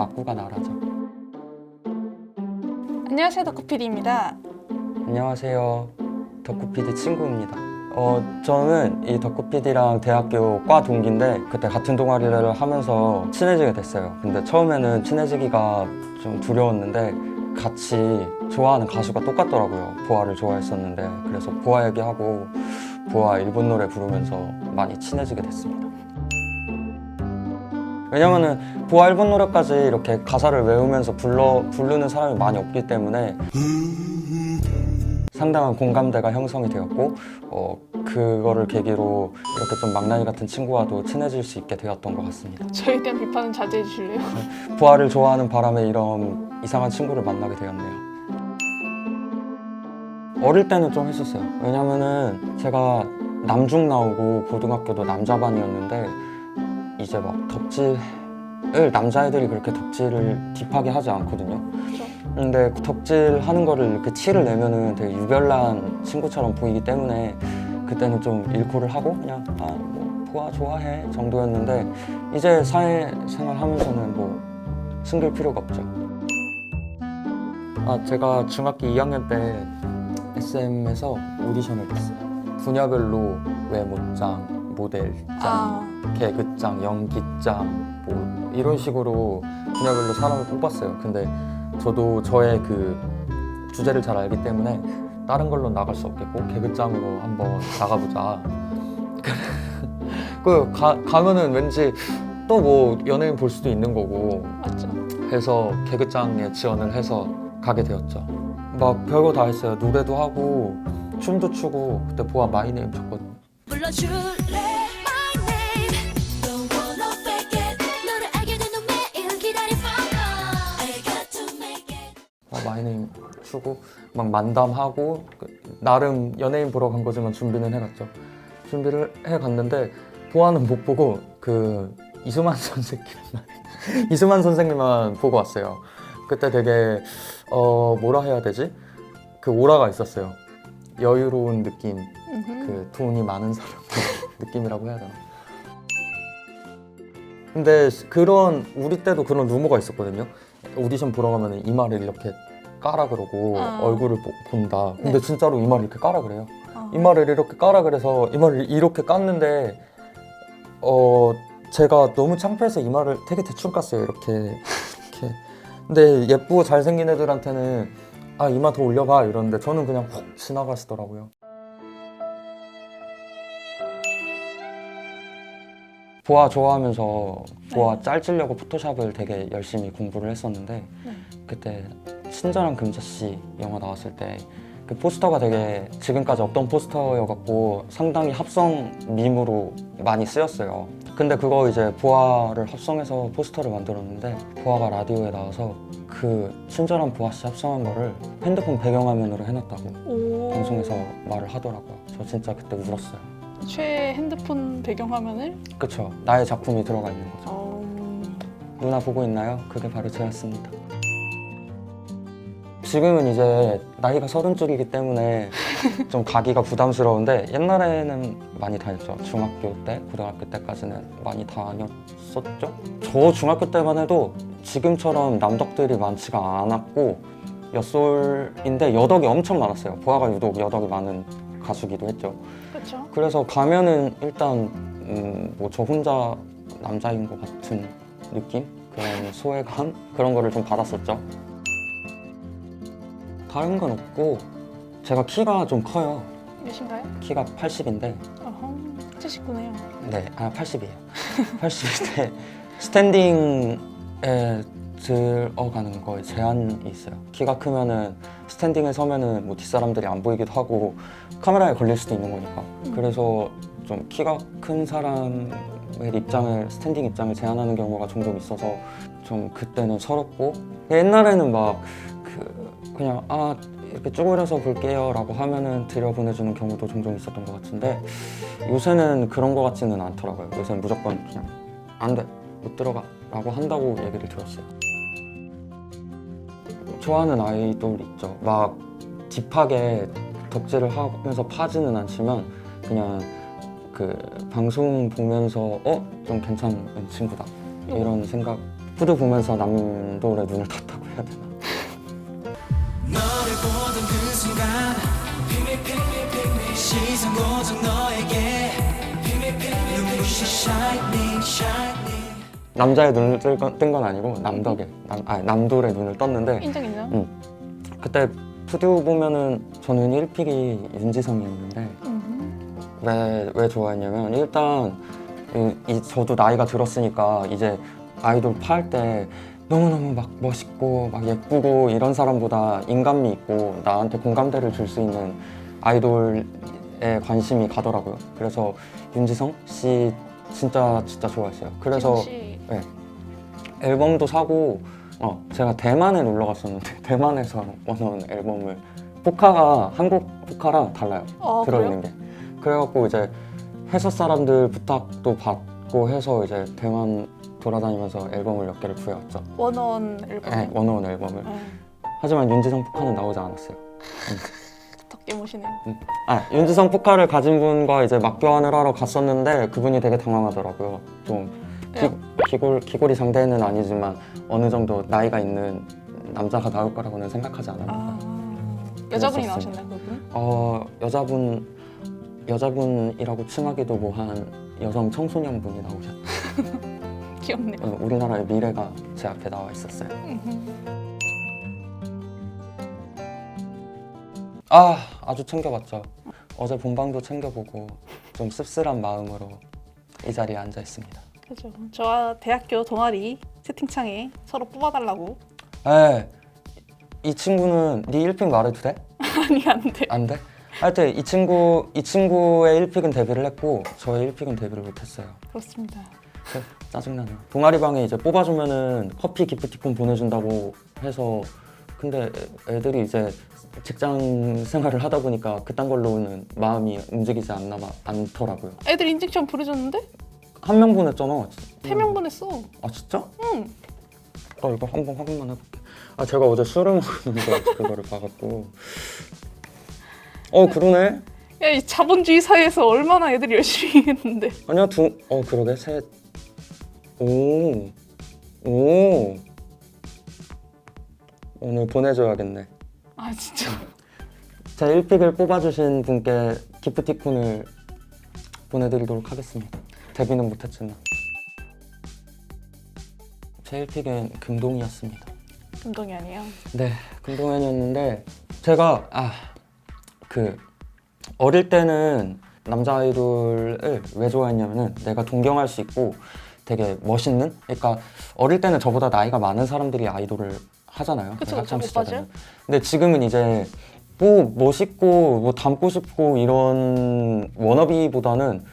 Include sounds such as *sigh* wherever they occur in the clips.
막구가 나라죠. 안녕하세요 덕후PD입니다. 안녕하세요. 덕후PD 친구입니다. 어, 저는 이 덕후PD랑 대학교 과 동기인데 그때 같은 동아리를 하면서 친해지게 됐어요. 근데 처음에는 친해지기가 좀 두려웠는데 같이 좋아하는 가수가 똑같더라고요. 보아를 좋아했었는데 그래서 보아 얘기하고 보아 일본 노래 부르면서 많이 친해지게 됐습니다. 왜냐면은 보아 일본 노래까지 이렇게 가사를 외우면서 불러 부르는 사람이 많이 없기 때문에 상당한 공감대가 형성이 되었고 어, 그거를 계기로 이렇게 좀 망나니 같은 친구와도 친해질 수 있게 되었던 것 같습니다. 저에 대한 비판은 자제해 주실래요? *laughs* 부하를 좋아하는 바람에 이런 이상한 친구를 만나게 되었네요. 어릴 때는 좀 했었어요. 왜냐면은 제가 남중 나오고 고등학교도 남자반이었는데 이제 막 덕질을 남자애들이 그렇게 덕질을 딥하게 하지 않거든요. 그렇죠. 근데 그 덕질 하는 거를 이렇게 티를 내면은 되게 유별난 친구처럼 보이기 때문에 그때는 좀 일코를 하고 그냥 아뭐 보아 좋아해 정도였는데 이제 사회생활 하면서는 뭐 숨길 필요가 없죠. 아 제가 중학교 2학년 때 SM에서 오디션을 했어요. 분야별로 외모장, 모델장, 아 개그장, 연기장 뭐 이런 식으로 분야별로 사람을 뽑았어요. 근데 저도 저의 그 주제를 잘 알기 때문에 다른 걸로 나갈 수 없겠고 개그장으로 한번 나가보자. *laughs* 그 가, 가면은 왠지 또 뭐 연예인 볼 수도 있는 거고 맞죠. 해서 개그장에 지원을 해서 가게 되었죠. 막 별거 다 했어요. 노래도 하고 춤도 추고 그때 보아 마이네임 췄거든요. 불러줄래 어, 마이네임 추고 막 만담하고 그, 나름 연예인 보러 간 거지만 준비는 해갔죠. 준비를 해갔는데 보아는 못 보고 그 이수만 *laughs* 선생님만 이수만 선생님만 보고 왔어요. 그때 되게 어 뭐라 해야 되지? 그 오라가 있었어요. 여유로운 느낌. 그 돈이 많은 사람 *laughs* 느낌이라고 해야 되나? 근데 그런 우리 때도 그런 루머가 있었거든요. 오디션 보러 가면 이마를 이렇게 까라 그러고 아. 얼굴을 보- 본다. 근데 네. 진짜로 이마를 이렇게 까라 그래요. 아. 이마를 이렇게 까라 그래서 이마를 이렇게 깠는데 어 제가 너무 창피해서 이마를 되게 대충 깠어요. 이렇게 이렇게. 근데 예쁘고 잘생긴 애들한테는 아 이마 더 올려봐 이러는데 저는 그냥 훅 지나가시더라고요. 보아 좋아하면서 보아 네. 짤찌려고 포토샵을 되게 열심히 공부를 했었는데 네. 그때 친절한 금자씨 영화 나왔을 때 그 포스터가 되게 지금까지 없던 포스터여갖고 상당히 합성 밈으로 많이 쓰였어요. 근데 그거 이제 보아를 합성해서 포스터를 만들었는데 보아가 라디오에 나와서 그 친절한 보아씨 합성한 거를 핸드폰 배경화면으로 해놨다고 오. 방송에서 말을 하더라고요. 저 진짜 그때 울었어요. 최애 핸드폰 배경화면을 그쵸. 나의 작품이 들어가 있는 거죠. 어... 누나 보고 있나요? 그게 바로 저였습니다. 지금은 이제 나이가 서른 쪽이기 때문에 좀 가기가 부담스러운데 옛날에는 많이 다녔죠. 중학교 때, 고등학교 때까지는 많이 다녔었죠. 저 중학교 때만 해도 지금처럼 남덕들이 많지가 않았고 엿솔인데 여덕이 엄청 많았어요. 보아가 유독 여덕이 많은 가수기도 했죠. 그렇죠. 그래서 가면은 일단 음, 뭐 저 혼자 남자인 것 같은 느낌 그런 소외감 그런 거를 좀 받았었죠. 다른 건 없고 제가 키가 좀 커요. 몇인가요? 키가 80인데 어허. 79네요. 네, 아 80이에요. 80일 때 스탠딩에 들어가는 거에 제한이 있어요. 키가 크면은 스탠딩에 서면은 뭐 뒷사람들이 안 보이기도 하고 카메라에 걸릴 수도 있는 거니까. 음. 그래서 좀 키가 큰 사람의 입장을 스탠딩 입장을 제한하는 경우가 종종 있어서 좀 그때는 서럽고 옛날에는 막 그 그냥 아 이렇게 쪼그려서 볼게요 라고 하면은 들여보내주는 경우도 종종 있었던 것 같은데 요새는 그런 것 같지는 않더라고요. 요새는 무조건 그냥 안 돼, 못 들어가 라고 한다고 얘기를 들었어요. 좋아하는 아이돌 있죠. 막 딥하게 덕질을 하면서 파지는 않지만 그냥 그 방송 보면서 어? 좀 괜찮은 친구다. 이런 생각 푸드 보면서 남돌의 눈을 떴다고 해야 되나? 시선 고정 너에게 눈부시 shining, shining 남자의 눈을 뜬 건 아니고 남덕에 남, 아니, 남돌의 눈을 떴는데 인정 인정. 음. 그때 푸드 보면은 저는 1픽이 윤지성이었는데 음. 왜, 왜 좋아했냐면 일단 이, 이- 저도 나이가 들었으니까 이제 아이돌 팔때 너무너무 막 멋있고 막 예쁘고 이런 사람보다 인간미 있고 나한테 공감대를 줄 수 있는 아이돌 에 관심이 가더라고요. 그래서 윤지성 씨 진짜 진짜 좋아했어요. 그래서 혹시 네. 앨범도 사고 어, 제가 대만에 놀러 갔었는데 *laughs* 대만에서 원어원 앨범을 포카가 한국 포카랑 달라요. 어, 들어있는 게. 그래갖고 이제 회사 사람들 부탁도 받고 해서 이제 대만 돌아다니면서 앨범을 몇 개를 구해왔죠. 원원 앨범. 네, 원어원 앨범을. 네. 하지만 윤지성 포카는 나오지 않았어요. 덕게 모시네요. 아, 윤지성 포카를 가진 분과 이제 맞교환을 하러 갔었는데 그분이 되게 당황하더라고요. 좀 기, 왜요? 기골, 기골이 상대는 아니지만 어느 정도 나이가 있는 남자가 나올 거라고는 생각하지 않아요. 아 여자분이. 나오셨나요 그분? 어 여자분 여자분이라고 칭하기도 뭐한 여성 청소년 분이 나오셨. *laughs* 귀엽네요. 어, 우리나라의 미래가 제 앞에 나와 있었어요. 아 아주 챙겨봤죠. 어제 본방도 챙겨보고 좀 씁쓸한 마음으로 이 자리에 앉아 있습니다. 그죠. 저와 대학교 동아리 채팅창에 서로 뽑아달라고. 에, 이 친구는 네 1픽 말해도 돼? *laughs* 아니 안 돼. 안 돼? 하여튼 이 친구 이 친구의 1픽은 데뷔를 했고 저의 1픽은 데뷔를 못했어요. 그렇습니다. 그, 짜증나네요. 동아리 방에 이제 뽑아주면은 커피 기프티콘 보내준다고 해서 근데 애- 애들이 이제 직장 생활을 하다 보니까 그딴 걸로는 마음이 움직이지 않나 봐- 않더라고요. 애들 인증샷 보내줬는데 한 명 보냈잖아. 세 명 보냈어. 아 진짜? 응. 아 이거 한번 확인만 해볼게. 아 제가 어제 술을 먹었는데 그거를 봐갖고. 어 그러네. 야 이 자본주의 사회에서 얼마나 애들이 열심히 했는데. 아니야 두. 어 그러게 셋. 오. 오. 오늘 보내줘야겠네. 아 진짜. 제 1픽을 뽑아주신 분께 기프티콘을 보내드리도록 하겠습니다. 데뷔는 못했지만. 제 1픽은 금동이었습니다. 운동이 아니에요. 네, 금동현이었는데 제가 아그 어릴 때는 남자 아이돌을 왜 좋아했냐면은 내가 동경할 수 있고 되게 멋있는 그러니까 어릴 때는 저보다 나이가 많은 사람들이 아이돌을 하잖아요. 그쵸, 학창? 근데 지금은 이제 뭐 멋있고 뭐 닮고 싶고 이런 워너비보다는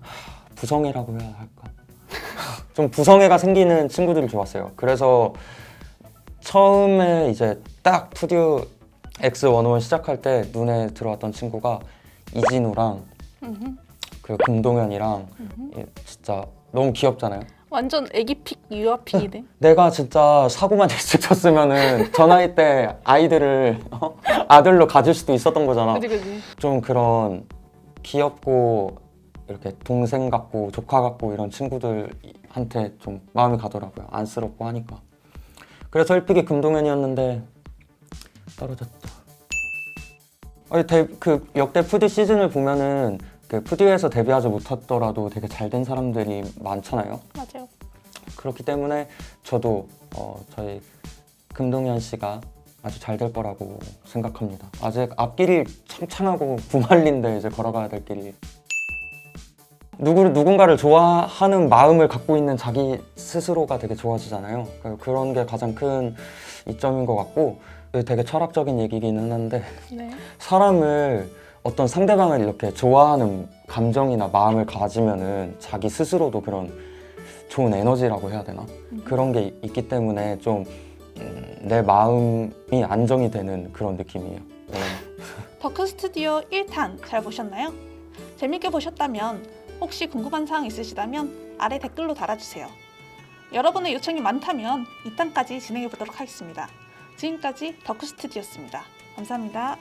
하, 부성애라고 해야 할까? *laughs* 좀 부성애가 생기는 친구들이 좋았어요. 그래서 처음에 이제 딱 푸듀 X101 시작할 때 눈에 들어왔던 친구가 이진우랑. 그리고 금동현이랑 이- 진짜 너무 귀엽잖아요. 완전 애기픽 유아픽이네. *laughs* 내가 진짜 사고만 일찍 쳤으면은 저 나이 때 아이들을 어? 아들로 가질 수도 있었던 거잖아. 그지 그지. 좀 그런 귀엽고 이렇게 동생 같고 조카 같고 이런 친구들한테 좀 마음이 가더라고요. 안쓰럽고 하니까. 그래서 1픽이 금동현이었는데. 아니, 데, 그 역대 푸디 시즌을 보면은 그 푸디에서 데뷔하지 못하더라도 되게 잘 된 사람들이 많잖아요. 맞아요. 그렇기 때문에 저도 어, 저희 금동현 씨가 아주 잘 될 거라고 생각합니다. 아직 앞길이 창창하고 구말린데 이제 걸어가야 될 길이 누구 누군가를 좋아하는 마음을 갖고 있는 자기 스스로가 되게 좋아지잖아요. 그- 그런 게 가장 큰 이점인 것 같고 되게 철학적인 얘기기는 한데 네. 사람을 어떤 상대방을 이렇게 좋아하는 감정이나 마음을 가지면은 자기 스스로도 그런 좋은 에너지라고 해야 되나 그런 게 있기 때문에 좀 내 마음이 안정이 되는 그런 느낌이에요. 네. *laughs* 더크 스튜디오 1탄 잘 보셨나요? 재밌게 보셨다면 혹시 궁금한 사항 있으시다면 아래 댓글로 달아주세요. 여러분의 요청이 많다면 2탄까지 진행해 보도록 하겠습니다. 지금까지 더크 스튜디오였습니다. 감사합니다.